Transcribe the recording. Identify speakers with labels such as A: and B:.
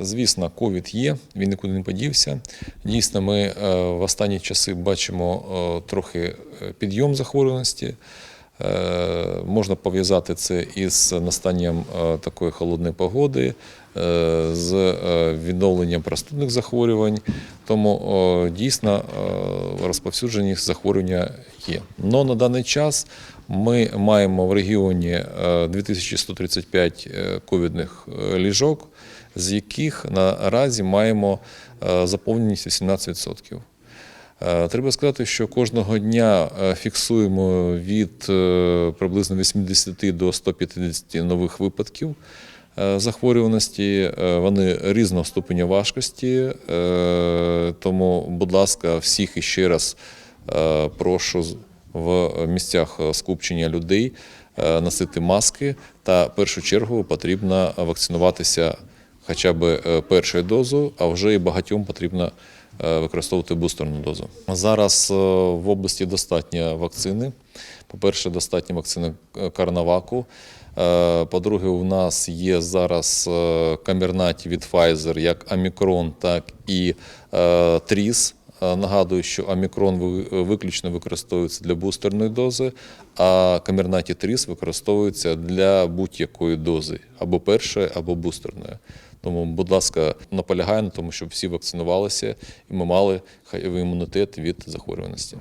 A: Звісно, ковід є, він нікуди не подівся. Дійсно, ми е, в останні часи бачимо е, трохи е, підйом захворюваності. Е, Можна пов'язати це із настанням е, такої холодної погоди, е, з відновленням простудних захворювань. Тому дійсно розповсюдженість захворювання є. Но на даний час ми маємо в регіоні е, 2135 е, ковідних ліжок, з яких наразі маємо заповненість 18%. Е, Треба сказати, що кожного дня е, фіксуємо від е, приблизно 80 до 150 нових випадків захворюваності. Вони різного ступеня важкості. Тому, будь ласка, всіх іще раз прошу в місцях скупчення людей носити маски та в першу чергу потрібно вакцинуватися хоча б е, першою дозу, а вже і багатьом потрібно е, використовувати бустерну дозу. Зараз е, в області достатньо вакцини. По-перше, достатньо вакцини Карнаваку. По-друге, у нас є зараз камернаті від Pfizer як Омікрон, так і Тріс. Нагадую, що Омікрон ви- виключно використовується для бустерної дози, а камернаті Тріс використовується для будь-якої дози, або першої, або бустерної. Тому, будь ласка, наполягаю на тому, щоб всі вакцинувалися і ми мали хайовий імунітет від захворюваності.